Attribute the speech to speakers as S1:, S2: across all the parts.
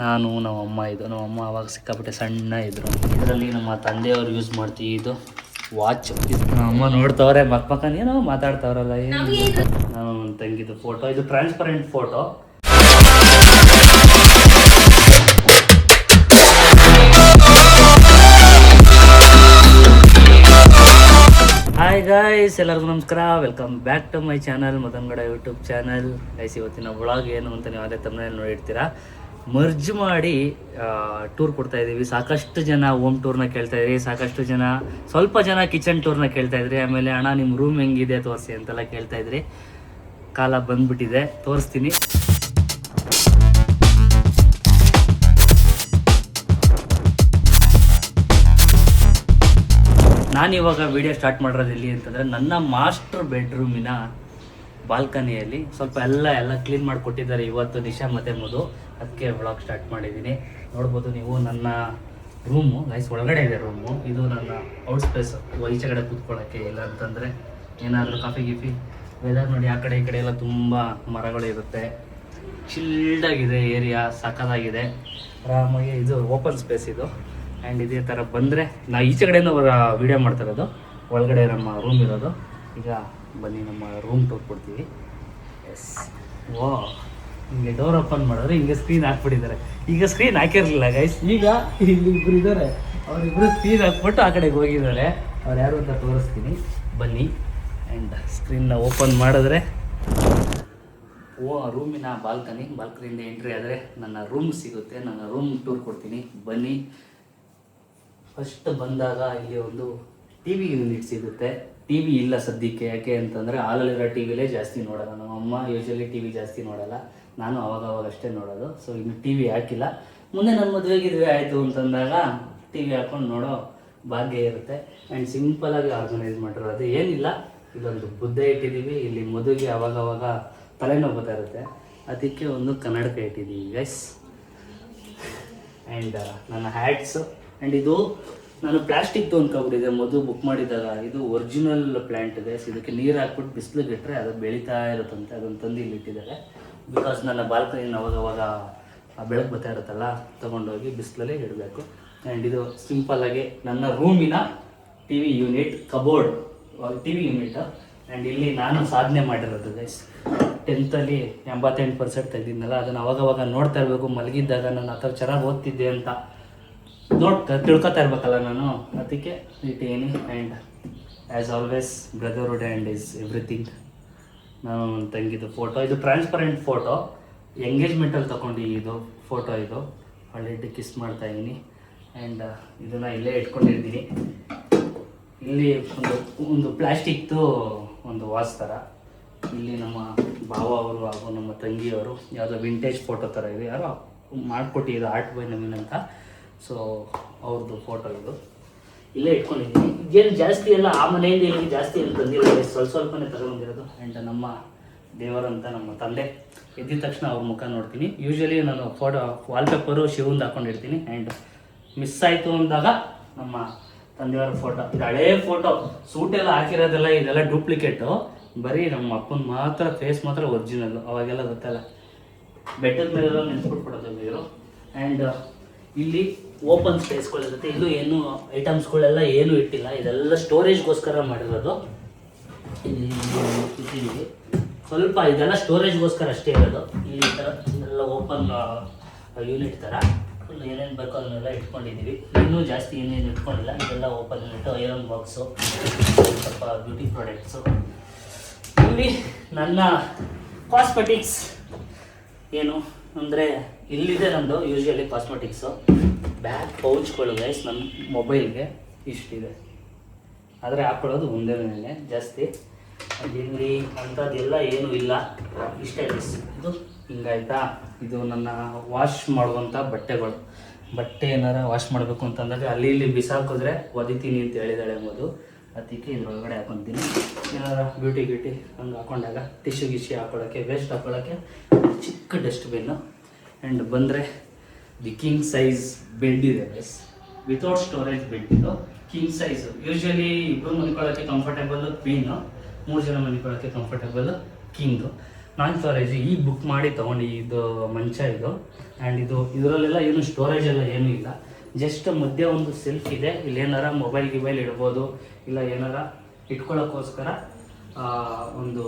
S1: ನಾನು ನಮ್ಮ ಅಮ್ಮ ಇದು ನಮ್ಮ ಅಮ್ಮ ಅವಾಗ ಸಿಕ್ಕಾಪಟ್ಟೆ ಸಣ್ಣ ಇದ್ರು. ಇದರಲ್ಲಿ ನಮ್ಮ ತಂದೆಯವರು ಯೂಸ್ ಮಾಡ್ತೀವಿ. ಇದು ವಾಚ್ ನಮ್ಮ ಅಮ್ಮ ನೋಡ್ತವ್ರೆ ಮಕ್ ಏನೋ ಮಾತಾಡ್ತವ್ರಲ್ಲ ಏನು ನಾನು ನನ್ನ ತಂಗಿದು ಫೋಟೋ ಇದು ಟ್ರಾನ್ಸ್ಪರೆಂಟ್ ಫೋಟೋ ಹಾಯ್ ಗಾಯ್ಸ್ ಎಲ್ಲರಿಗೂ ನಮಸ್ಕಾರ. Welcome back to my channel Madan Gowda YouTube channel guys ಇವತ್ತಿನ ಒಳಗೆ ಏನು ಅಂತ ನೀವು ಅದೇ ತಮ್ಮನೇಲಿ ನೋಡಿರ್ತೀರಾ. ಮರ್ಜ್ ಮಾಡಿ ಟೂರ್ ಕೊಡ್ತಾ ಇದ್ದೀವಿ. ಸಾಕಷ್ಟು ಜನ ಹೋಮ್ ಟೂರ್ನ ಕೇಳ್ತಾ ಇದ್ರಿ, ಸಾಕಷ್ಟು ಜನ, ಸ್ವಲ್ಪ ಜನ ಕಿಚನ್ ಟೂರ್ನ ಕೇಳ್ತಾ ಇದ್ರಿ. ಆಮೇಲೆ ಅಣ್ಣ ನಿಮ್ಮ ರೂಮ್ ಹೆಂಗಿದೆ ತೋರಿಸಿ ಅಂತೆಲ್ಲ ಕೇಳ್ತಾ ಇದ್ರಿ. ಕಾಲ ಬಂದ್ಬಿಟ್ಟಿದೆ, ತೋರಿಸ್ತೀನಿ. ನಾನು ಇವಾಗ ವಿಡಿಯೋ ಸ್ಟಾರ್ಟ್ ಮಾಡಿರೋದು ಎಲ್ಲಿ ಅಂತಂದರೆ, ನನ್ನ ಮಾಸ್ಟರ್ ಬೆಡ್ರೂಮಿನ ಬಾಲ್ಕನಿಯಲ್ಲಿ ಸ್ವಲ್ಪ ಎಲ್ಲ ಎಲ್ಲ ಕ್ಲೀನ್ ಮಾಡಿ ಕೊಟ್ಟಿದ್ದಾರೆ ಇವತ್ತು ನಿಶಾ ಮತ್ತೆ ಮಧು. ಅದಕ್ಕೆ ವ್ಲಾಗ್ ಸ್ಟಾರ್ಟ್ ಮಾಡಿದ್ದೀನಿ. ನೋಡ್ಬೋದು ನೀವು ನನ್ನ ರೂಮು ಗೈಸ್ ಒಳಗಡೆ ಇದೆ ರೂಮು ಇದು ನನ್ನ ಔಟ್ ಸ್ಪೇಸ್ ಈಚೆಗಡೆ ಕೂತ್ಕೊಳ್ಳೋಕ್ಕೆ ಇಲ್ಲ ಅಂತಂದರೆ ಏನಾದರೂ ಕಾಫಿ ಗಿಫಿ ವೆದರ್ ನೋಡಿ, ಆ ಕಡೆ ಈ ಕಡೆ ಎಲ್ಲ ತುಂಬ ಮರಗಳು ಇರುತ್ತೆ. ಚಿಲ್ಡಾಗಿದೆ ಏರಿಯಾ ಸಖತ್ತಾಗಿದೆ. ಆರಾಮಾಗಿ ಇದು ಓಪನ್ ಸ್ಪೇಸ್ ಇದು. ಆ್ಯಂಡ್ ಇದೇ ಥರ ಬಂದರೆ, ನಾ ಈಚೆ ಕಡೆಯಿಂದ ವಿಡಿಯೋ ಮಾಡ್ತಾ ಇರೋದು. ಒಳಗಡೆ ನಮ್ಮ ರೂಮ್ ಇರೋದು. ಈಗ ಬನ್ನಿ, ನಮ್ಮ ರೂಮ್ ತೋರ್ಕೊಡ್ತೀವಿ ಎಸ್ ವಾ ಹಿಂಗೆ ಡೋರ್ ಓಪನ್ ಮಾಡಿದ್ರೆ ಹಿಂಗೆ ಸ್ಕ್ರೀನ್ ಹಾಕ್ಬಿಟ್ಟಿದ್ದಾರೆ. ಈಗ ಸ್ಕ್ರೀನ್ ಹಾಕಿರಲಿಲ್ಲ ಗೈಸ್ ಈಗ ಇಲ್ಲಿ ಇಬ್ಬರು ಇದ್ದಾರೆ. ಅವರಿಬ್ಬರು ಸ್ಕ್ರೀನ್ ಹಾಕ್ಬಿಟ್ಟು ಆ ಕಡೆಗೆ ಹೋಗಿದ್ದಾರೆ. ಅವ್ರು ಯಾರು ಅಂತ ತೋರಿಸ್ತೀನಿ. ಬನ್ನಿ. ಆ್ಯಂಡ್ ಸ್ಕ್ರೀನ್ನ ಓಪನ್ ಮಾಡಿದ್ರೆ, ಓ ರೂಮಿನ ಬಾಲ್ಕನಿ ಬಾಲ್ಕನಿಯಿಂದ ಎಂಟ್ರಿ ಆದರೆ ನನ್ನ ರೂಮ್ ಸಿಗುತ್ತೆ. ನನ್ನ ರೂಮ್ ಟೂರ್ ಕೊಡ್ತೀನಿ. ಬನ್ನಿ. ಫಸ್ಟ್ ಬಂದಾಗ ಇಲ್ಲಿ ಒಂದು ಟಿ ವಿ ಯೂನಿಟ್ ಸಿಗುತ್ತೆ. ಟಿ ವಿ ಇಲ್ಲ ಸದ್ಯಕ್ಕೆ. ಯಾಕೆ ಅಂತಂದರೆ ಹಾಲಲ್ಲಿರೋ ಟಿ ವಿಲೇ ಜಾಸ್ತಿ ನೋಡೋಲ್ಲ. ನಮ್ಮ ಅಮ್ಮ ಯೂಶಲಿ ಟಿ ವಿ ಜಾಸ್ತಿ ನೋಡಲ್ಲ. ನಾನು ಅವಾಗ ಅಷ್ಟೇ ನೋಡೋದು. ಸೊ ಇನ್ನು ಟಿ ವಿ ಹಾಕಿಲ್ಲ. ಮುಂದೆ ನಮ್ಮ ಮದುವೆ ಗಿದುವೆ ಆಯಿತು ಅಂತಂದಾಗ ಟಿ ವಿ ಹಾಕೊಂಡು ನೋಡೋ ಭಾಗ್ಯ ಇರುತ್ತೆ. ಆ್ಯಂಡ್ ಸಿಂಪಲಾಗಿ ಆರ್ಗನೈಸ್ ಮಾಡಿರೋದು ಏನಿಲ್ಲ. ಇದೊಂದು ಬುದ್ಧೆ ಇಟ್ಟಿದ್ದೀವಿ ಇಲ್ಲಿ ಮದುವೆಗೆ ಅವಾಗ ಅವಾಗ ತಲೆನೋವು ಬರ್ತಾ ಇರುತ್ತೆ. ಅದಕ್ಕೆ ಒಂದು ಕನ್ನಡಕ ಇಟ್ಟಿದ್ದೀವಿ ಗೈಸ್ ಆ್ಯಂಡ್ ನನ್ನ ಹ್ಯಾಟ್ಸು ಆ್ಯಂಡ್ ಇದು ನಾನು ಪ್ಲಾಸ್ಟಿಕ್ದು ಇದೆ ಮೊದಲು ಬುಕ್ ಮಾಡಿದಾಗ ಇದು ಒರಿಜಿನಲ್ ಪ್ಲ್ಯಾಂಟ್ ಇದೆ ಇದಕ್ಕೆ ನೀರು ಹಾಕ್ಬಿಟ್ಟು ಬಿಸಿಲು ಇಟ್ಟರೆ ಅದು ಬೆಳೀತಾ ಇರುತ್ತಂತೆ. ಅದನ್ನು ತಂದು ಇಲ್ಲಿ ಇಟ್ಟಿದ್ದಾರೆ. ಬಿಕಾಸ್ ನನ್ನ ಬಾಲ್ಕನಿನ ಅವಾಗವಾಗ ಅವಾಗ ಬೆಳಕು ಬರ್ತಾ ಇರುತ್ತಲ್ಲ, ತೊಗೊಂಡೋಗಿ ಬಿಸಿಲಲ್ಲೇ ಇಡಬೇಕು. ಆ್ಯಂಡ್ ಇದು ಸಿಂಪಲ್ಲಾಗಿ ನನ್ನ ರೂಮಿನ T V unit cupboard T V unit and ಇಲ್ಲಿ ನಾನು ಸಾಧನೆ ಮಾಡಿರೋದು ಗೈಸ್ ಟೆಂತಲ್ಲಿ ಎಂಬತ್ತೆಂಟು ಪರ್ಸೆಂಟ್ ತೆಗೆದಿದ್ನಲ್ಲ, ಅದನ್ನು ಅವಾಗವಾಗ ನೋಡ್ತಾ ಇರಬೇಕು. ಮಲಗಿದ್ದಾಗ ನಾನು ಆ ಥರ ಚೆನ್ನಾಗಿ ಓದ್ತಿದ್ದೆ ಅಂತ ನೋಡ್, ತಿಳ್ಕೊತಾ ಇರ್ಬೇಕಲ್ಲ ನಾನು. ಅದಕ್ಕೆ any and as always brotherhood and is everything ನಾನು ನನ್ನ ತಂಗಿದು ಫೋಟೋ ಇದು ಟ್ರಾನ್ಸ್ಪರೆಂಟ್ ಫೋಟೋ ಎಂಗೇಜ್ಮೆಂಟಲ್ಲಿ ತಗೊಂಡು ಇದು ಫೋಟೋ ಇದು. ಆಲ್ರೆಡಿ ಕಿಸ್ ಮಾಡ್ತಾ ಇದ್ದೀನಿ. ಆ್ಯಂಡ್ ಇದನ್ನು ಇಲ್ಲೇ ಇಟ್ಕೊಂಡಿರ್ತೀನಿ. ಇಲ್ಲಿ ಒಂದು ಒಂದು ಪ್ಲ್ಯಾಸ್ಟಿಕ್ದು ಒಂದು ವಾಸ್ ಥರ ಇಲ್ಲಿ ನಮ್ಮ ಭಾವ ಅವರು ಹಾಗೂ ನಮ್ಮ ತಂಗಿಯವರು ಯಾವುದೋ ವಿಂಟೇಜ್ ಫೋಟೋ ಥರ ಇದೆ. ಯಾರೋ ಮಾಡಿಕೊಟ್ಟಿದ್ದು ಆರ್ಟ್ ಬೈ ನವೀನ್ ಅಂತ. ಸೊ ಅವ್ರದ್ದು ಫೋಟೋ ಇದು. ಇಲ್ಲೇ ಇಟ್ಕೊಂಡಿದ್ದೀನಿ. ಇದೇನು ಜಾಸ್ತಿ ಎಲ್ಲ ಆ ಮನೆಯಿಂದ ಇಲ್ಲಿ ಜಾಸ್ತಿ ಏನು ತಂದಿಲ್ಲ ಸ್ವಲ್ಪ ಸ್ವಲ್ಪನೇ ತಗೊಂಡಿರೋದು ಆ್ಯಂಡ್ ನಮ್ಮ ದೇವರಂತ ನಮ್ಮ ತಂದೆ ಎದ್ದಿದ ತಕ್ಷಣ ಅವ್ರ ಮುಖ ನೋಡ್ತೀನಿ. ಯೂಶ್ವಲಿ ನಾನು ಫೋಟೋ ವಾಲ್ಪೇಪರು ಶಿವಂದು ಹಾಕೊಂಡಿರ್ತೀನಿ. ಆ್ಯಂಡ್ ಮಿಸ್ ಆಯಿತು ಅಂದಾಗ ನಮ್ಮ ತಂದೆಯವರ ಫೋಟೋ ಇದು ಹಳೇ ಫೋಟೋ ಸೂಟ್ ಎಲ್ಲ ಹಾಕಿರೋದೆಲ್ಲ ಇದೆಲ್ಲ ಡೂಪ್ಲಿಕೇಟು ಬರೀ ನಮ್ಮ ಅಪ್ಪನ ಮಾತ್ರ ಫೇಸ್ ಮಾತ್ರ ಒರಿಜಿನಲ್ಲು ಅವಾಗೆಲ್ಲ ಗೊತ್ತಲ್ಲ. ಬೆಟ್ಟದ ಮೇಲೆಲ್ಲ ನೆನ್ಸ್ಬಿಟ್ಬಿಡೋದು ಇವರು ಆ್ಯಂಡ್ ಇಲ್ಲಿ ಓಪನ್ ಸ್ಪೇಸ್ಗಳಿರುತ್ತೆ ಇದು ಏನು ಐಟಮ್ಸ್ಗಳೆಲ್ಲ ಏನೂ ಇಟ್ಟಿಲ್ಲ. ಇದೆಲ್ಲ ಸ್ಟೋರೇಜ್ಗೋಸ್ಕರ ಮಾಡಿರೋದು. ಇಲ್ಲಿ ಸ್ವಲ್ಪ ಇದೆಲ್ಲ ಸ್ಟೋರೇಜ್ಗೋಸ್ಕರ ಅಷ್ಟೇ ಇರೋದು. ಇಲ್ಲಿ ಈ ಥರ ಇದೆಲ್ಲ ಓಪನ್ ಯೂನಿಟ್ ಥರ ಫುಲ್ ಏನೇನು ಬೇಕೋ ಅದನ್ನೆಲ್ಲ ಇಟ್ಕೊಂಡಿದ್ದೀವಿ. ಇನ್ನೂ ಜಾಸ್ತಿ ಏನೇನು ಇಟ್ಕೊಂಡಿಲ್ಲ. ಇದೆಲ್ಲ ಓಪನ್ ಯೂನಿಟ್ ಐರನ್ ಬಾಕ್ಸು ಸ್ವಲ್ಪ ಬ್ಯೂಟಿ ಪ್ರಾಡಕ್ಟ್ಸು ಇಲ್ಲಿ ನನ್ನ ಕಾಸ್ಮೆಟಿಕ್ಸ್ ಏನು? ಅಂದರೆ ಇಲ್ಲಿದೆ ನಂದು ಯೂಶ್ವಲಿ ಕಾಸ್ಮೆಟಿಕ್ಸು ಬ್ಯಾಗ್ ಪೌಚ್ಗಳು ಗೈಸ್ ನನ್ನ ಮೊಬೈಲ್ಗೆ ಇಷ್ಟಿದೆ. ಆದರೆ ಹಾಕೊಳ್ಳೋದು ಒಂದೇ ಜಾಸ್ತಿ. ಅದು ಇಲ್ಲಿ ಅಂಥದ್ದೆಲ್ಲ ಏನೂ ಇಲ್ಲ. ಇಷ್ಟೇ ಗೈಸ್ ಇದು ಹಿಂಗಾಯ್ತಾ? ಇದು ನನ್ನ ವಾಶ್ ಮಾಡುವಂಥ ಬಟ್ಟೆಗಳು. ಬಟ್ಟೆ ಏನಾರ ವಾಶ್ ಮಾಡಬೇಕು ಅಂತಂದಾಗ ಅಲ್ಲಿ ಇಲ್ಲಿ ಬಿಸಾಕಿದ್ರೆ ಒದಿತೀನಿ ಅಂತ ಹೇಳಿದಾಳೆ ಎಂಬುದು ಅದಕ್ಕೆ ಇದ್ರೊಳಗಡೆ ಹಾಕೊತೀನಿ. ಏನಾರ ಬ್ಯೂಟಿ ಗ್ಯೂಟಿ ಹಂಗೆ ಹಾಕೊಂಡಾಗ ಟಿಶ್ಯೂ ಗಿಶ್ಯೂ ಹಾಕೊಳ್ಳೋಕ್ಕೆ ವೇಸ್ಟ್ ಹಾಕೊಳ್ಳೋಕ್ಕೆ ಚಿಕ್ಕ ಡಸ್ಟ್ಬಿನ್ನು ಆ್ಯಂಡ್ ಬಂದರೆ ದಿ ಕಿಂಗ್ ಸೈಜ್ ಬೆಡ್ ಇದೆ ಗೈಸ್ ವಿತೌಟ್ ಸ್ಟೋರೇಜ್ ಬೆಡ್ ಇದು ಕಿಂಗ್ ಸೈಜ್ ಯೂಶಲಿ ಇಬ್ಬರು ಮಲ್ಕೊಳ್ಳೋಕ್ಕೆ ಕಂಫರ್ಟೇಬಲ್ ಕ್ವೀನ್ ಮೂರು ಜನ ಮಲ್ಕೊಳ್ಳೋಕ್ಕೆ ಕಂಫರ್ಟೇಬಲ್ ಕಿಂಗ್ ನಾನ್ ಸ್ಟೋರೇಜ್ ಈ ಬುಕ್ ಮಾಡಿ ತೊಗೊಂಡು, ಇದು ಮಂಚ ಇದು. ಆ್ಯಂಡ್ ಇದು, ಇದರಲ್ಲೆಲ್ಲ ಏನು ಸ್ಟೋರೇಜ್ ಎಲ್ಲ ಏನೂ ಇಲ್ಲ. ಜಸ್ಟ್ ಮಧ್ಯೆ ಒಂದು ಸೆಲ್ಫ್ ಇದೆ. ಇಲ್ಲಿ ಏನಾರ ಮೊಬೈಲ್ ಗಿಬೈಲ್ ಇಡ್ಬೋದು, ಇಲ್ಲ ಏನಾರ ಇಟ್ಕೊಳ್ಳೋಕ್ಕೋಸ್ಕರ ಒಂದು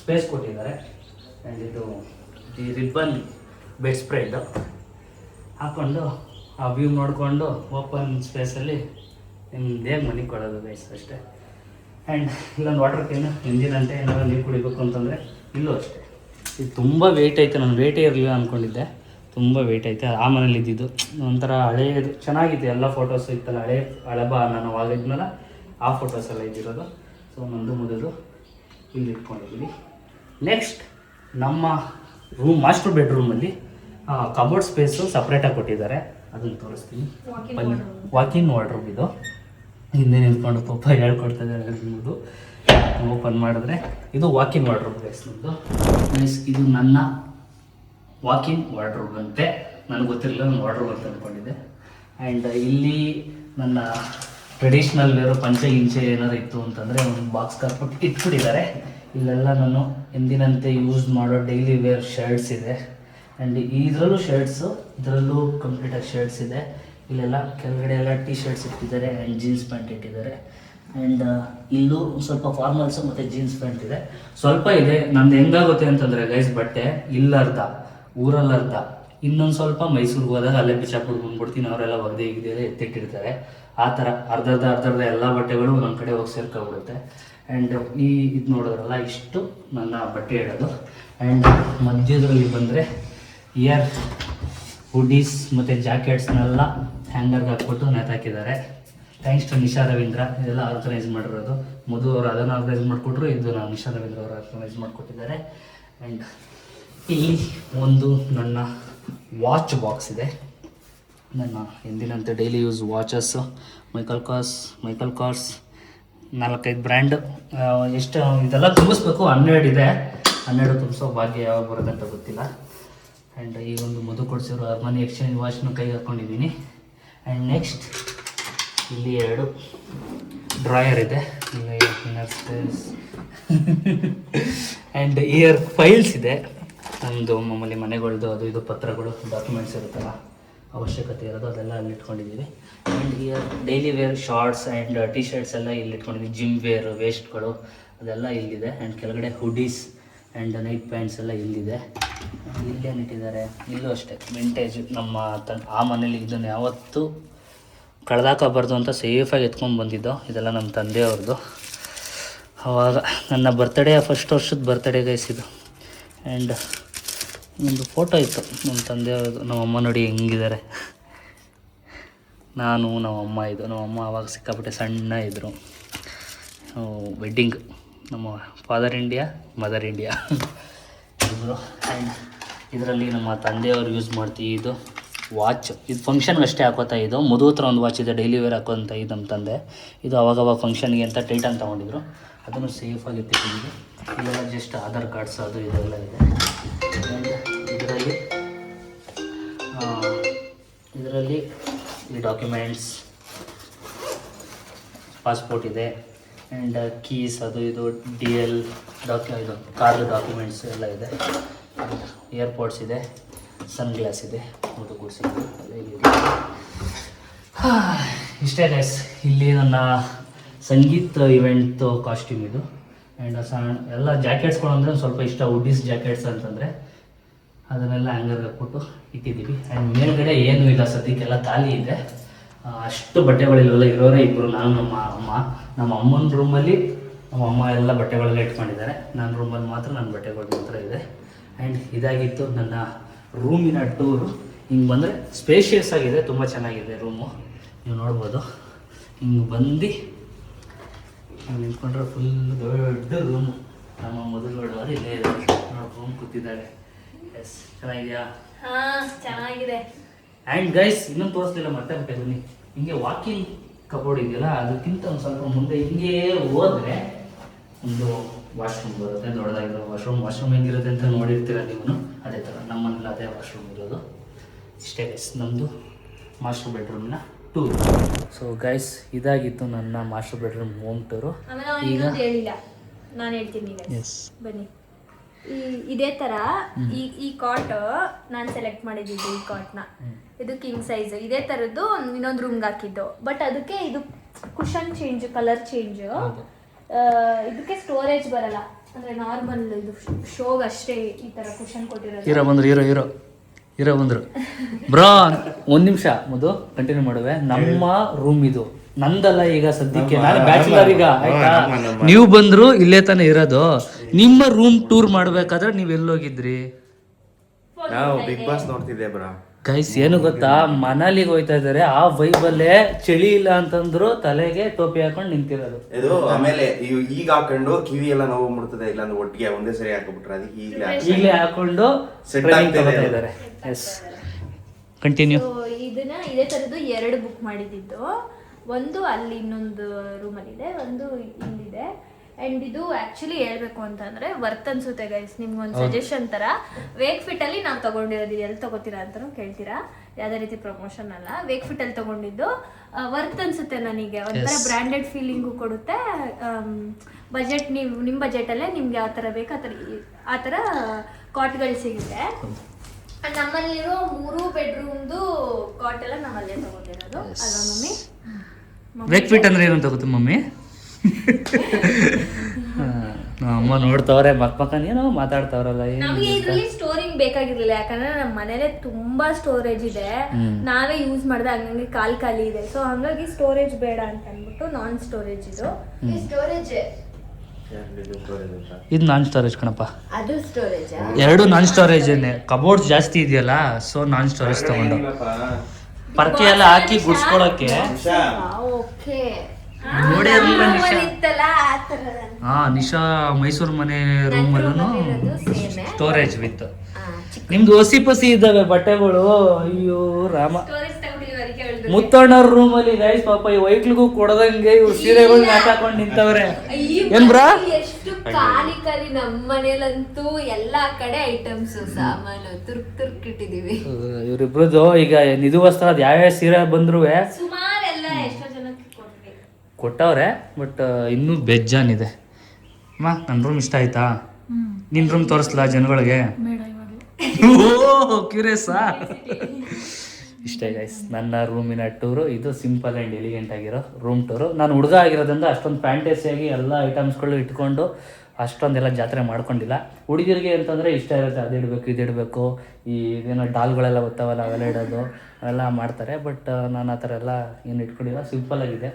S1: ಸ್ಪೇಸ್ ಕೊಟ್ಟಿದ್ದಾರೆ. ಆ್ಯಂಡ್ ಇದು ದಿ ರಿಬ್ಬನ್ ಬೆಡ್ ಸ್ಪ್ರೆಡ್ ಹಾಕ್ಕೊಂಡು ಆ ವ್ಯೂ ನೋಡಿಕೊಂಡು ಓಪನ್ ಸ್ಪೇಸಲ್ಲಿ ನಿಮ್ದೇನು ಮನೆಗೆ ಕೊಡೋದು ಗೈಸ್ ಅಷ್ಟೇ. ಆ್ಯಂಡ್ ಇಲ್ಲೊಂದು ವಾಟರ್ ಕ್ಯಾನ್ ಹಿಂದಿನಂತೆ ಏನಾದ್ರು ನೀರು ಕುಡಿಬೇಕು ಅಂತಂದರೆ ಇಲ್ಲೂ ಅಷ್ಟೇ. ಇದು ತುಂಬ ವೆಯ್ಟ್ ಐತೆ, ನಾನು ವೆಯ್ಟೇ ಇರಲಿಲ್ಲ ಅಂದ್ಕೊಂಡಿದ್ದೆ ತುಂಬ ವೆಯ್ಟ್ ಐತೆ, ಆ ಮನೇಲಿ ಇದ್ದಿದ್ದು. ಒಂಥರ ಹಳೆಯದು ಚೆನ್ನಾಗಿದೆ, ಎಲ್ಲ ಫೋಟೋಸ್ ಇತ್ತಲ್ಲ, ಹಳೆ ಹಳೆಬ ನಾನು ಆಗಿದ್ಮೇಲೆ ಆ ಫೋಟೋಸ್ ಎಲ್ಲ ಇದ್ದಿರೋದು. ಸೊ ನಂದು ಮೊದಲು ಇಲ್ಲಿ ಇಟ್ಕೊಂಡಿದ್ದೀನಿ ನೆಕ್ಸ್ಟ್ ನಮ್ಮ ರೂಮ್ ಮಾಸ್ಟರ್ ಬೆಡ್ರೂಮಲ್ಲಿ ಕಬೋರ್ಡ್ ಸ್ಪೇಸು ಸಪ್ರೇಟಾಗಿ ಕೊಟ್ಟಿದ್ದಾರೆ. ಅದನ್ನು ತೋರಿಸ್ತೀನಿ. ಬನ್ನಿ. ವಾಕಿನ್ ವಾರ್ಡ್ರೂಮ್ ಇದು. ಹಿಂದೆ ನಿಂತ್ಕೊಂಡು ಪಾಪ ಹೇಳ್ಕೊಡ್ತಾ ಇದ್ದಾರೆ ಓಪನ್ ಮಾಡಿದ್ರೆ ಇದು ವಾಕಿನ್ ವಾರ್ಡ್ರೂಮ್ ಗೈಸ್ ನಮ್ದು. ಗೈಸ್ ಇದು ನನ್ನ ವಾಕಿನ್ ವಾರ್ಡ್ರೂಮ್ ಅಂತೆ. ನನಗೆ ಗೊತ್ತಿರಲಿಲ್ಲ ನಾನು ವಾರ್ಡ್ರೂಮ್ ಅಂತ ಅಂದ್ಕೊಂಡಿದ್ದೆ ಆ್ಯಂಡ್ ಇಲ್ಲಿ ನನ್ನ ಟ್ರೆಡಿಷ್ನಲ್ ವೇರು ಪಂಚೆ ಗಿಂಚೆ ಏನಾದ್ರು ಇತ್ತು ಅಂತಂದರೆ ಒಂದು ಬಾಕ್ಸ್ ಹಾಕ್ಬಿಟ್ಟು ಇಟ್ಬಿಟ್ಟಿದ್ದಾರೆ. ಇಲ್ಲೆಲ್ಲ ನಾನು ಎಂದಿನಂತೆ ಯೂಸ್ ಮಾಡೋ ಡೈಲಿ ವೇರ್ ಶರ್ಟ್ಸ್ ಇದೆ. ಆ್ಯಂಡ್ ಇದರಲ್ಲೂ ಶರ್ಟ್ಸು ಇದರಲ್ಲೂ ಕಂಪ್ಲೀಟಾಗಿ ಶರ್ಟ್ಸ್ ಇದೆ. ಇಲ್ಲೆಲ್ಲ ಕೆಳಗಡೆ ಎಲ್ಲ ಟೀ ಶರ್ಟ್ಸ್ ಇಟ್ಟಿದ್ದಾರೆ ಆ್ಯಂಡ್ ಜೀನ್ಸ್ ಪ್ಯಾಂಟ್ ಇಟ್ಟಿದ್ದಾರೆ. ಆ್ಯಂಡ್ ಇಲ್ಲೂ ಸ್ವಲ್ಪ ಫಾರ್ಮಲ್ಸು ಮತ್ತು ಜೀನ್ಸ್ ಪ್ಯಾಂಟ್ ಇದೆ. ಸ್ವಲ್ಪ ಇದೆ ನಮ್ದು ಹೆಂಗಾಗುತ್ತೆ ಅಂತಂದರೆ ಗೈಸ್ ಬಟ್ಟೆ ಇಲ್ಲರ್ಧ ಊರಲ್ಲಿ ಅರ್ಧ. ಇನ್ನೊಂದು ಸ್ವಲ್ಪ ಮೈಸೂರಿಗೆ ಹೋದಾಗ ಅಲ್ಲೇ ಬಿಚ್ಚಾಕ್ಬಿಟ್ಟು ಬಂದ್ಬಿಡ್ತೀನಿ, ಅವರೆಲ್ಲ ಒಗದೆ ಇದೆಲ್ಲ ಎತ್ತಿಟ್ಟಿರ್ತಾರೆ. ಆ ಥರ ಅರ್ಧರ್ಧ ಅರ್ಧರ್ಧ ಎಲ್ಲ ಬಟ್ಟೆಗಳು ನಮ್ಮ ಕಡೆ ಹೋಗಿ ಸೇರ್ಕೊಬಿಡುತ್ತೆ. ಆ್ಯಂಡ್ ಈ, ಇದು ನೋಡಿದ್ರಲ್ಲ, ಇಷ್ಟು ನನ್ನ ಬಟ್ಟೆ ಇಡೋದು ಆ್ಯಂಡ್ ಮಧ್ಯದಲ್ಲಿ ಬಂದರೆ ಇಯರ್ ಹುಡೀಸ್ ಮತ್ತು ಜಾಕೆಟ್ಸ್ನೆಲ್ಲ ಹ್ಯಾಂಗರ್ಗೆ ಹಾಕ್ಬಿಟ್ಟು ನೇತಾಕಿದ್ದಾರೆ ಥ್ಯಾಂಕ್ಸ್ ಟು ನಿಶಾ ರವೀಂದ್ರ, ಇದೆಲ್ಲ ಆರ್ಗನೈಸ್ ಮಾಡಿರೋದು. ಮಧು ಅವರು ಅದನ್ನು ಆರ್ಗನೈಸ್ ಮಾಡಿಕೊಟ್ರು, ಇದು ನಾವು ನಿಶಾ ರವೀಂದ್ರ ಅವರು ಆರ್ಗನೈಸ್ ಮಾಡಿಕೊಟ್ಟಿದ್ದಾರೆ. ಆ್ಯಂಡ್ ಇಲ್ಲಿ ಒಂದು ನನ್ನ ವಾಚ್ ಬಾಕ್ಸ್ ಇದೆ. ನನ್ನ ಎಂದಿನಂತೆ daily use watches Michael Kors Michael Kors ನಾಲ್ಕೈದು ಬ್ರ್ಯಾಂಡ್ ಎಷ್ಟು ಇದೆಲ್ಲ ತುಂಬಿಸ್ಬೇಕು, ಹನ್ನೆರಡು ಇದೆ. ಹನ್ನೆರಡು ತುಂಬಿಸೋ ಭಾಗ್ಯ ಯಾವಾಗ ಬರೋದಂತ ಗೊತ್ತಿಲ್ಲ. ಆ್ಯಂಡ್ ಈಗ ಒಂದು ಮದು ಕೊಡಿಸಿರೋ ಅರ್ಮನಿ ಎಕ್ಸ್ಚೇಂಜ್ ವಾಚ್ನ ಕೈ ಹಾಕ್ಕೊಂಡಿದ್ದೀನಿ ಆ್ಯಂಡ್ ನೆಕ್ಸ್ಟ್ ಇಲ್ಲಿ ಎರಡು ಡ್ರಾಯರ್ ಇದೆ. ಸ್ಪೇಸ್ ಆ್ಯಂಡ್ ಇಯರ್ ಫೈಲ್ಸ್ ಇದೆ. ನಮ್ಮದು ಮಾಮೂಲಿ ಮನೆಗಳದ್ದು ಅದು ಇದು ಪತ್ರಗಳು ಡಾಕ್ಯುಮೆಂಟ್ಸ್ ಇರುತ್ತಲ್ಲ, ಅವಶ್ಯಕತೆ ಇರೋದು ಅದೆಲ್ಲ ಅಲ್ಲಿ ಇಟ್ಕೊಂಡಿದ್ದೀವಿ. And here daily wear shorts and T shirts ಎಲ್ಲ ಇಲ್ಲಿ ಇಟ್ಕೊಂಡಿದ್ದೀವಿ. ಜಿಮ್ ವೇರ್ ವೇಸ್ಟ್ಗಳು ಅದೆಲ್ಲ ಇಲ್ಲಿದೆ. ಆ್ಯಂಡ್ ಕೆಳಗಡೆ ಹುಡೀಸ್ ಆ್ಯಂಡ್ ನೈಟ್ ಪ್ಯಾಂಟ್ಸ್ ಎಲ್ಲ ಇಲ್ಲಿದೆ. ಇಲ್ಲೇನು ಇಟ್ಟಿದ್ದಾರೆ ಇಲ್ಲೂ ಅಷ್ಟೇ. ವಿಂಟೇಜ್ ನಮ್ಮ ತ, ಆ ಮನೇಲಿ ಇದನ್ನು ಯಾವತ್ತೂ ಕಳೆದಾಕಬಾರ್ದು ಅಂತ ಸೇಫಾಗಿ ಎತ್ಕೊಂಡು ಬಂದಿದ್ದು. ಇದೆಲ್ಲ ನಮ್ಮ ತಂದೆಯವ್ರದ್ದು. ಅವಾಗ ನನ್ನ ಬರ್ತಡೇ ಫಸ್ಟ್ ವರ್ಷದ ಬರ್ತಡೇ ಗೈಸಿದ್ದು ಆ್ಯಂಡ್ ಒಂದು ಫೋಟೋ ಇತ್ತು ನಮ್ಮ ತಂದೆಯವ್ರದ್ದು. ನಮ್ಮಮ್ಮ ನೋಡಿ ಹೆಂಗಿದ್ದಾರೆ. ನಾನು ನಮ್ಮಮ್ಮ ಇದು. ನಮ್ಮಮ್ಮ ಅವಾಗ ಸಿಕ್ಕಾಪಟ್ಟೆ ಸಣ್ಣ ಇದ್ದರು ವೆಡ್ಡಿಂಗ್ ನಮ್ಮ ಫಾದರ್ ಇಂಡಿಯಾ ಮದರ್ ಇಂಡಿಯಾ ಇಬ್ಬರು ಆ್ಯಂಡ್ ಇದರಲ್ಲಿ ನಮ್ಮ ತಂದೆಯವರು ಯೂಸ್ ಮಾಡ್ತೀವಿ ಇದು ವಾಚ್ ಇದು ಫಂಕ್ಷನ್ಗೆ ಅಷ್ಟೇ ಹಾಕೋತಾ ಇದು. ಮಧು ಹತ್ರ ಒಂದು ವಾಚ್ ಇದೆ ಡೈಲಿ ವೇರ್ ಹಾಕೋಂತ ಇದು ನಮ್ಮ ತಂದೆ. ಇದು ಅವಾಗವಾಗ ಫಂಕ್ಷನ್ಗೆ ಅಂತ ಟೈಟನ್ ತೊಗೊಂಡಿದ್ರು. ಅದನ್ನು ಸೇಫಾಗಿ ಇಟ್ಟಿದ್ದೀವಿ. ಇಲ್ಲೆಲ್ಲ ಜಸ್ಟ್ ಆಧಾರ್ ಕಾರ್ಡ್ಸ್ ಅದು ಇದೆಲ್ಲ ಇದೆ. ಇದರಲ್ಲಿ ಇದರಲ್ಲಿ ಈ ಡಾಕ್ಯುಮೆಂಟ್ಸ್ ಪಾಸ್ಪೋರ್ಟ್ ಇದೆ. ಆ್ಯಂಡ್ ಕೀಸ್ ಅದು ಇದು ಡಿ ಎಲ್ ಡಾಕ್ಯು ಇದು ಕಾರ್ ಡಾಕ್ಯುಮೆಂಟ್ಸ್ ಎಲ್ಲ ಇದೆ. ಏರ್ಪೋರ್ಟ್ಸ್ ಇದೆ ಸನ್ ಗ್ಲಾಸ್ ಇದೆ ಅದು. ಹಾ, ಇಷ್ಟೇ ಗೈಸ್ ಇಲ್ಲಿ ನನ್ನ ಸಂಗೀತ್ ಇವೆಂಟ್ ಕಾಸ್ಟ್ಯೂಮ್ ಇದು. ಆ್ಯಂಡ್ ಸಣ್ಣ ಎಲ್ಲ ಜಾಕೆಟ್ಸ್ಗಳು ಅಂದರೆ ಸ್ವಲ್ಪ ಇಷ್ಟ ಉಡೀಸ್ ಜಾಕೆಟ್ಸ್ ಅಂತಂದರೆ ಅದನ್ನೆಲ್ಲ ಹ್ಯಾಂಗರ್ ಹಾಕ್ಬಿಟ್ಟು ಇಟ್ಟಿದ್ದೀವಿ. ಆ್ಯಂಡ್ ಮೇಲ್ಗಡೆ ಏನೂ ಇಲ್ಲ ಸದ್ಯಕ್ಕೆಲ್ಲ ಖಾಲಿ ಇದೆ. ಅಷ್ಟು ಬಟ್ಟೆಗಳಿಲ್ಲ ಇರೋರೇ ಇಬ್ಬರು ನಾನು ನಮ್ಮ ಅಮ್ಮ, ನಮ್ಮ ಅಮ್ಮನ ರೂಮಲ್ಲಿ ನಮ್ಮ ಅಮ್ಮ ಎಲ್ಲ ಬಟ್ಟೆಗಳೆಲ್ಲ ಇಟ್ಕೊಂಡಿದ್ದಾರೆ. ನನ್ನ ರೂಮಲ್ಲಿ ಮಾತ್ರ ನನ್ನ ಬಟ್ಟೆಗಳು ಮಾತ್ರ ಇದೆ. ಆ್ಯಂಡ್ ಇದಾಗಿತ್ತು ನನ್ನ ರೂಮಿನ ಟೂರು ಹಿಂಗೆ ಬಂದರೆ ಸ್ಪೇಷಿಯಸ್ ಆಗಿದೆ, ತುಂಬ ಚೆನ್ನಾಗಿದೆ ರೂಮು ನೀವು ನೋಡ್ಬೋದು. ಹಿಂಗೆ ಬಂದು ನಿಂತ್ಕೊಂಡ್ರೆ ಫುಲ್ ದೊಡ್ಡ ರೂಮು ನಮ್ಮ ಮೊದಲುಗಳು ಅದು ಇಲ್ಲೇ ಇದೆ ನೋಡಿ ರೂಮ್ ಕೂತಿದ್ದಾರೆ. ಎಸ್ ಚೆನ್ನಾಗಿದೆಯಾ?
S2: ಹಾ, ಚೆನ್ನಾಗಿದೆ.
S1: ಆ್ಯಂಡ್ ಗೈಸ್ ಇನ್ನೊಂದು ತೋರಿಸ್ಲಿಲ್ಲ ಮತ್ತೆ ಮತ್ತೆ ಬನ್ನಿ. ಹಿಂಗೆ ವಾಕಿಂಗ್ ಕಬೋರ್ಡ್ ಇದೆಯಲ್ಲ ಅದಕ್ಕಿಂತ ಒಂದು ಸ್ವಲ್ಪ ಮುಂದೆ ಹಿಂಗೆ ಹೋದ್ರೆ ಒಂದು ವಾಶ್ರೂಮ್ ಬರುತ್ತೆ ದೊಡ್ಡದಾಗಿರೋ ವಾಶ್ರೂಮ್ ವಾಶ್ರೂಮ್ ಹೆಂಗಿರುತ್ತೆ ಅಂತ ನೋಡಿರ್ತೀರ ನೀವು ಅದೇ ಥರ ನಮ್ಮನೇಲಿ ಅದೇ ವಾಶ್ರೂಮ್ ಇರೋದು. ಇಷ್ಟೇ ಗೈಸ್ ನಮ್ಮದು ಮಾಸ್ಟರ್ ಬೆಡ್ರೂಮ್ನ ಟೂರ್ ಸೊ ಗೈಸ್ ಇದಾಗಿತ್ತು ನನ್ನ ಮಾಸ್ಟರ್ ಬೆಡ್ರೂಮ್ ಹೋಮ್ ಟೂರು ಈಗ
S2: ನಾನು ಹೇಳ್ತೀನಿ ಬನ್ನಿ. ಈ ಇದೇ ತರ ಈ ಈ ಕಾಟ್ ನಾನು ಸೆಲೆಕ್ಟ್ ಮಾಡಿದ್ದೀನಿ ಈ ಕಾಟ್ನ ಇದು ಕಿಂಗ್ ಸೈಜ್ ಇದೇ ತರದ್ದು ಇನ್ನೊಂದು ರೂಮ್ಗೆ ಹಾಕಿದ್ದು. ಬಟ್ ಅದಕ್ಕೆ ಇದು ಕುಷನ್ ಚೇಂಜ್ ಕಲರ್ ಚೇಂಜ್ ಇದಕ್ಕೆ ಸ್ಟೋರೇಜ್ ಬರಲ್ಲ. ಅಂದ್ರೆ ನಾರ್ಮಲ್ ಇದು ಶೋಗ್ ಅಷ್ಟೇ ಈ ತರ ಕುಷನ್ ಕೊಟ್ಟಿರೋದು.
S1: ಹೀರೋ ಬಂದ್ರು ಹೀರೋ ಹೀರೋ ಹೀರೋ ಬಂದ್ರು. ಬ್ರೋ ಒಂದ್ ನಿಮಿಷ. ಮೊದಲು ಕಂಟಿನ್ಯೂ ಮಾಡುವೆ. ನಮ್ಮ ರೂಮ್ ಇದು. ನಂದಲ್ಲ ಈಗ ಸದ್ಯಕ್ಕೆ. ನಾನು ಬ್ಯಾಚುಲರ್ ಈಗ ಆಯ್ತಾ? ನೀವು ಬಂದ್ರು ಇಲ್ಲೇ ತಾನೇ ಇರೋದು. ನಿಮ್ಮ ರೂಮ್ ಟೂರ್ ಮಾಡ್ಬೇಕಾದ್ರೆ ನೀವ್ ಎಲ್ಲೋಗಿದ್ರಿ?
S3: ನಾವು ಬಿಗ್ ಬಾಸ್ ನೋಡ್ತಿದ್ದೆ ಬ್ರಾ.
S1: ಗೈಸ್ ಏನು ಗೊತ್ತಾ? ಮನಾಲಿಗೆ ಹೋಯ್ತಾ ಇದಾರೆ ಆ ವೈಬಲ್ಲೇ ಚಳಿ ಇಲ್ಲ ಅಂತಂದ್ರು ತಲೆಗೆ ಟೋಪಿ ಹಾಕೊಂಡು ನಿಂತಿರೋದು.
S3: ಇದು ಆಮೇಲೆ ಇವ್ ಈಗ ಹಾಕೊಂಡು ಕಿವಿ ಎಲ್ಲ ನೋವು ಮುಡ್ತದೆ ಇಲ್ಲ ಅಂದ್ರೆ ಒಟ್ಟಿಗೆ ಒಂದೇ ಸರಿ ಹಾಕ್ಬಿಟ್ರೆ ಅದಕ್ಕೆ ಈಗಲೇ
S1: ಈಗಲೇ ಹಾಕೊಂಡು
S3: Set
S1: ಟ್ರೈನಿಂಗ್
S3: ಆಗ್ತಿದೆ
S1: ತಗೋತಾ ಇದಾರೆ. ಎಸ್ ಕಂಟಿನ್ಯೂ
S2: So, ಇದನ್ನ ಇದೇ ತರದ್ದು ಎರಡು ಬುಕ್ ಮಾಡಿದ್ದು. ಒಂದು ಅಲ್ಲಿ ಇನ್ನೊಂದು ರೂಮಲ್ಲಿ ಇದೆ ಒಂದು ಇಲ್ಲಿದೆ. ಅಂಡ್ ಇದು ಆಕ್ಚುಲಿ ಹೇಳ್ಬೇಕು ಅಂತಂದ್ರೆ ವರ್ತ್ ಅನ್ಸುತ್ತೆ ಗೈಸ್ ನಿಮ್ಗೊಂದು ಸಜೆಷನ್ ತರ. ವೇಕ್ ಫಿಟ್ ಅಲ್ಲಿ ನಾವು ತಗೊಂಡಿರೋದು ಇದು ಎಲ್ಲಿ ತಗೋತೀರಾ ಅಂತಾನು ಕೇಳ್ತೀರಾ? ಯಾವ್ದೇ ರೀತಿ ಪ್ರಮೋಷನ್ ಅಲ್ಲ. ವೇಕ್ ಫಿಟ್ ಅಲ್ಲಿ ತಗೊಂಡಿದ್ದು ವರ್ತ್ ಅನ್ಸುತ್ತೆ ನನಗೆ. ಒಂಥರ ಬ್ರ್ಯಾಂಡೆಡ್ ಫೀಲಿಂಗು ಕೊಡುತ್ತೆ. ಬಜೆಟ್ ನೀವು ನಿಮ್ಮ ಬಜೆಟಲ್ಲೇ ನಿಮ್ಗೆ ಯಾವ ತರ ಬೇಕು ಆ ಥರ ಆ ತರ ಕಾಟ್ಗಳು ಸಿಗುತ್ತೆ. ನಮ್ಮಲ್ಲಿರೋ ಮೂರು ಬೆಡ್ರೂಮ್ದು ಕಾಟ್ ಎಲ್ಲ ನಾವಲ್ಲೇ ತಗೊಂಡಿರೋದು. ಅಲ್ವಾ ಮಮ್ಮಿ?
S1: ವೇಕ್ ಫಿಟ್ ಅಂದ್ರೆ ಏನು ಮಮ್ಮಿ? ನಮ್ಮ ಅಮ್ಮ ನೋಡ್ತವ್ರೆ ಮಕ್ ಮಕ್ಕನ್ ಏನೋ ಮಾತಾಡ್ತಾವ್ರಲ್ಲ ಏನು
S2: ನಮಗೆ ಇದ್ರಲ್ಲಿ ಸ್ಟೋರಿಂಗ್ ಬೇಕಾಗಿರ್ಲಿಲ್ಲ ಯಾಕಂದ್ರೆ ನಮ್ಮ ಮನೇಲೆ ತುಂಬಾ ಸ್ಟೋರೇಜ್ ಇದೆ. ನಾವೇ ಯೂಸ್ ಮಾಡ್ದೆ ಹಂಗಂಗೆ ಕಾಲ್ ಖಾಲಿ ಇದೆ. ಸೊ ಹಂಗಾಗಿ ಸ್ಟೋರೇಜ್ ಬೇಡ ಅಂತ ಅಂದ್ಬಿಟ್ಟು ನಾನ್ ಸ್ಟೋರೇಜ್ ಇದು ಸ್ಟೋರೇಜ್
S1: ಇದು ನಾನ್ ಸ್ಟೋರೇಜ್ ಕಣಪ್ಪ.
S2: ಅದು ಸ್ಟೋರೇಜ್
S1: ಎರಡು ನಾನ್ ಸ್ಟೋರೇಜ್ ಕಬೋರ್ಡ್ ಜಾಸ್ತಿ ಇದೆಯಲ್ಲ ಸೊ ನಾನ್ ಸ್ಟೋರೇಜ್ ತಗೊಂಡು. ಪರ್ಕೆ ಎಲ್ಲ ಹಾಕಿ ಗುಡ್ಸ್ಕೊಳಕ್ಕೆ.
S2: ಓಕೆ
S1: ನೋಡಿ ನಿಶಾ? ಹಾ ನಿಶಾ ಮೈಸೂರು ಮನೆ ರೂಮಲ್ಲೂ ಸ್ಟೋರೇಜ್ ವಿತ್ ನಿಮ್ದು ಹೊಸಿ ಪಸಿ ಇದ್ದಾವೆ ಬಟ್ಟೆಗಳು? ಅಯ್ಯೋ ರಾಮ. ಮುತ್ತಣ್ಣವ್ರ ರೂಮ್ ಅಲ್ಲಿ ಗೈಸ್ ಪಾಪ ಈ ವೈಕ್ಲಿಗೂ ಕೊಡದಂಗೆ ಇವ್ರು ಸೀರೆಗಳು ಹಾಕೊಂಡು ನಿಂತವ್ರೆ.
S2: ಏನ್ರಾ
S1: ಏನ್ ಬ್ರಾ
S2: ಎಷ್ಟು ಖಾಲಿ ಖಾಲಿ ನಮ್ಮ ಮನೇಲಂತೂ ಎಲ್ಲಾ ಕಡೆ ಐಟಮ್ಸ್ ಸಾಮಾನು ತುರ್ಕ್ ತುರ್ಕ್ ಇಟ್ಟಿದೀವಿ
S1: ಇವ್ರಿಬ್ರದ್ದು ಈಗ ನಿಧುವಸ್ತ್ರ ವಸ್ತ್ರ ಯಾವ್ಯಾವ ಸೀರೆ ಬಂದ್ರು
S2: ಸುಮಾರು ಎಲ್ಲ ಎಷ್ಟೋ ಜನಕ್ಕೆ ಕೊಟ್ವಿ
S1: ಕೊಟ್ಟವ್ರೆ ಬಟ್ ಇನ್ನೂ ಬೆಜ್ಜಾನಿದೆ ಅಮ್ಮ ನನ್ನ ರೂಮ್ ಇಷ್ಟ ಆಯ್ತಾ? ನಿನ್ನ ರೂಮ್ ತೋರಿಸ್ಲಾ ಜನಗಳಿಗೆ? ಓ ಕ್ಯೂರಿಯಸ್ಸಾ ಇಷ್ಟೇ ಗೈಸ್ ನನ್ನ ರೂಮಿನ ಟೂರು ಇದು ಸಿಂಪಲ್ ಆ್ಯಂಡ್ ಎಲಿಗೆಂಟ್ ಆಗಿರೋ ರೂಮ್ ಟೂರು ನಾನು ಹುಡುಗ ಆಗಿರೋದ್ರಿಂದ ಅಷ್ಟೊಂದು ಫ್ಯಾಂಟೇಸಿಯಾಗಿ ಎಲ್ಲ ಐಟಮ್ಸ್ಗಳು ಇಟ್ಕೊಂಡು ಅಷ್ಟೊಂದೆಲ್ಲ ಜಾತ್ರೆ ಮಾಡ್ಕೊಂಡಿಲ್ಲ. ಹುಡುಗಿರಿಗೆ ಅಂತಂದರೆ ಇಷ್ಟ ಇರುತ್ತೆ ಅದು ಇಡಬೇಕು ಇದು ಇಡಬೇಕು. ಈ ಏನೋ ಡಾಲ್ಗಳೆಲ್ಲ ಬರ್ತಾವಲ್ಲ ಅವೆಲ್ಲ ಇಡೋದು ಅವೆಲ್ಲ ಮಾಡ್ತಾರೆ. ಬಟ್ ನಾನು ಆ ಥರ ಎಲ್ಲ ಏನು ಇಟ್ಕೊಂಡಿಲ್ಲ. ಸಿಂಪಲ್ ಆಗಿದೆ.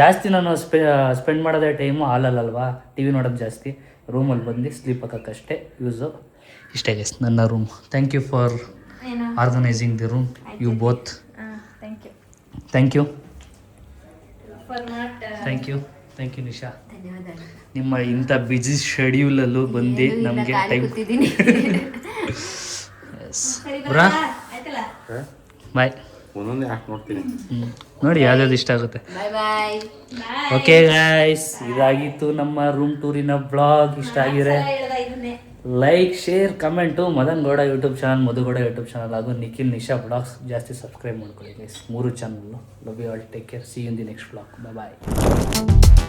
S1: ಜಾಸ್ತಿ ನಾನು ಸ್ಪೆ ಸ್ಪೆಂಡ್ ಮಾಡೋದೇ ಟೈಮು ಹಾಲಲ್ಲಲ್ವಾ? ಟಿ ವಿ ನೋಡೋದು ಜಾಸ್ತಿ. ರೂಮಲ್ಲಿ ಬಂದು ಸ್ಲೀಪ್ ಹಾಕೋಕ್ಕಷ್ಟೇ ಯೂಸು ಇಷ್ಟೇ ಗೈಸ್ ನನ್ನ room thank you for organising the room you both
S2: thank you
S1: thank you thank you thank you Nisha
S2: ಧನ್ಯವಾದಗಳು.
S1: ನಿಮ್ಮ ಇಂಥ ಬ್ಯುಸಿ ಶೆಡ್ಯೂಲಲ್ಲೂ ಬಂದು ನಮಗೆ ಟೈಮ್ ಬಾಯ್
S3: ಒಂದೊಂದೇ ಹಾಕಿ ನೋಡ್ತೀನಿ.
S1: ನೋಡಿ ಯಾವ್ದಾವ್ದು ಇಷ್ಟ ಆಗುತ್ತೆ. ಓಕೆ ಗಾಯ್ಸ್ ಇದಾಗಿತ್ತು ನಮ್ಮ ರೂಮ್ ಟೂರಿನ ಬ್ಲಾಗ್ ಇಷ್ಟ
S2: ಆಗಿದೆ
S1: like share comment Madan Gowda YouTube channel Madhu Gowda YouTube channel ಹಾಗೂ ನಿಖಿಲ್ ನಿಶಾ ಬ್ಲಾಗ್ಸ್ ಜಾಸ್ತಿ ಸಬ್ಸ್ಕ್ರೈಬ್ ಮಾಡ್ಕೊಳ್ಳಿ ಗೈಸ್ ಮೂರು channel love you all take care see in the next vlog bye